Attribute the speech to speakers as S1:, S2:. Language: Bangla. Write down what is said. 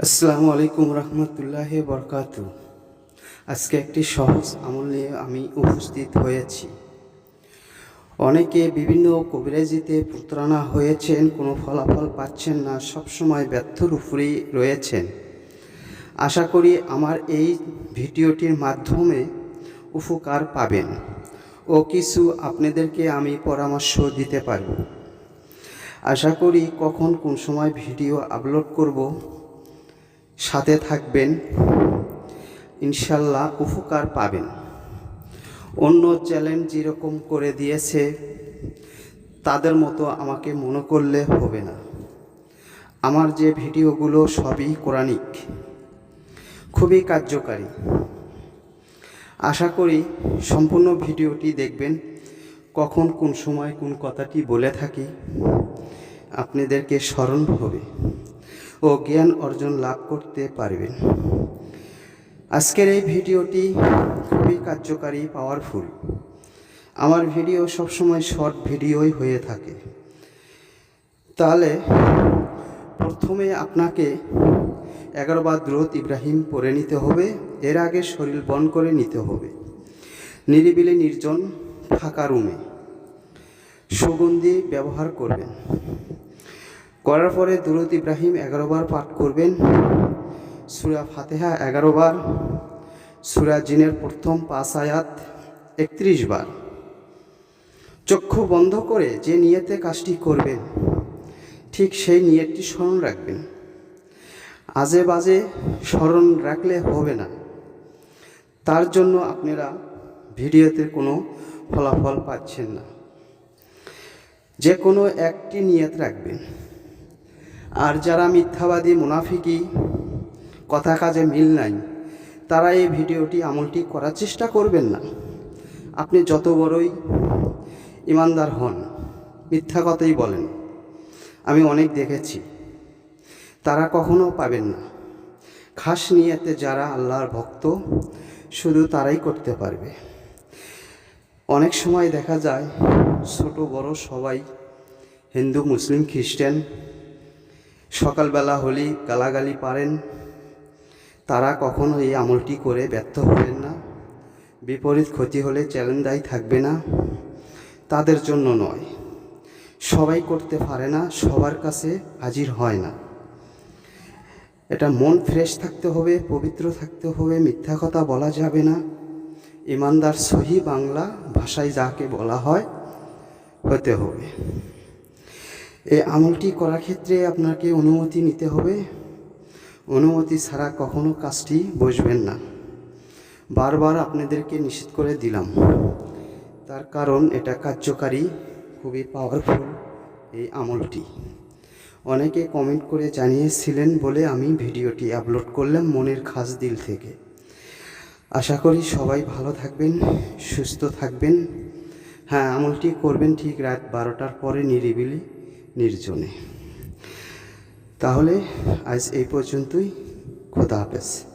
S1: আসসালামু আলাইকুম রহমতুল্লাহ বরকাত আজকে একটি সহজ আমল নিয়ে আমি উপস্থিত হয়েছি। অনেকে বিভিন্ন কবিরাজিতে প্রতারণা হয়েছেন, কোনো ফলাফল পাচ্ছেন না, সবসময় ব্যর্থর উপরেই রয়েছেন। আশা করি আমার এই ভিডিওটির মাধ্যমে উপকার পাবেন ও কিছু আপনাদেরকে আমি পরামর্শ দিতে পারব। আশা করি কখন কোন সময় ভিডিও আপলোড করব সাথে থাকবেন, ইনশাল্লাহ উপকার পাবেন। অন্য চ্যালেঞ্জ যেরকম করে দিয়েছে, তাদের মতো আমাকে মনে করলে হবে না। আমার যে ভিডিওগুলো সবই কোরআনিক, খুবই কার্যকারী। আশা করি সম্পূর্ণ ভিডিওটি দেখবেন, কখন কোন সময় কোন কথাটি বলে থাকি, আপনাদেরকে স্মরণ হবে। ও জ্ঞান অর্জন লাভ করতে পারবেন। আজকের এই ভিডিওটি খুবই কার্যকারী পাওয়ারফুল আমার ভিডিও সবসময় শর্ট ভিডিওই হয়ে থাকে। তাহলে প্রথমে আপনাকে এগারোবার দ্রুত ইব্রাহিম পরে নিতে হবে। এর আগে শরীর বন করে নিতে হবে। নিরিবিলি নির্জন ফাঁকা রুমে সুগন্ধি ব্যবহার করবেন। করার পরে দুরুদ ইব্রাহিম এগারো বার পাঠ করবেন। সুরা ফাতেহা এগারো বার, সুরা জিনের প্রথম পাঁচ আয়াত একত্রিশ বার। চক্ষু বন্ধ করে যে নিয়েতে কাজটি করবেন, ঠিক সেই নিয়তটি স্মরণ রাখবেন। আজে বাজে স্মরণ রাখলে হবে না। তার জন্য আপনারা ভিডিওতে কোনো ফলাফল পাচ্ছেন না। যে কোনো একটি নিয়ত রাখবেন। আর যারা মিথ্যাবাদী, মুনাফিকি, কথা কাজে মিল নাই, তারা এই ভিডিওটি আমলটি করার চেষ্টা করবেন না। আপনি যত বড়ই ইমানদার হন, মিথ্যা কথাই বলেন। আমি অনেক দেখেছি, তারা কখনো পাবেন না। খাস নিয়েতে যারা আল্লাহর ভক্ত, শুধু তারাই করতে পারবে। অনেক সময় দেখা যায়, ছোট বড় সবাই হিন্দু, মুসলিম, খ্রিস্টান সকালবেলা হলেই গালাগালি পারেন। তারা কখনো এই আমলটি করে ব্যর্থ হবেন না। বিপরীত ক্ষতি হলে চ্যালেঞ্জ দায়ী থাকবে না। তাদের জন্য নয়। সবাই করতে পারে না, সবার কাছে হাজির হয় না। এটা মন ফ্রেশ থাকতে হবে, পবিত্র থাকতে হবে, মিথ্যা কথা বলা যাবে না। ইমানদার সহি বাংলা ভাষায় যাকে বলা হয়, হতে হবে। এই আমলটি করার ক্ষেত্রে আপনাকে অনুমতি নিতে হবে। অনুমতি ছাড়া কখনো কাজটি বসবেন না। বারবার আপনাদেরকে নিষেধ করে দিলাম। তার কারণ এটা কার্যকারী, খুবই পাওয়ারফুল এই আমলটি। অনেকে কমেন্ট করে জানিয়েছিলেন বলে আমি ভিডিওটি আপলোড করলাম মনের খাস দিল থেকে। আশা করি সবাই ভালো থাকবেন, সুস্থ থাকবেন। হ্যাঁ আমলটি করবেন ঠিক রাত বারোটার পরে নিরিবিলি। নির্জনে। তাহলে আজ এই পর্যন্তই। খোদা হাফেজ।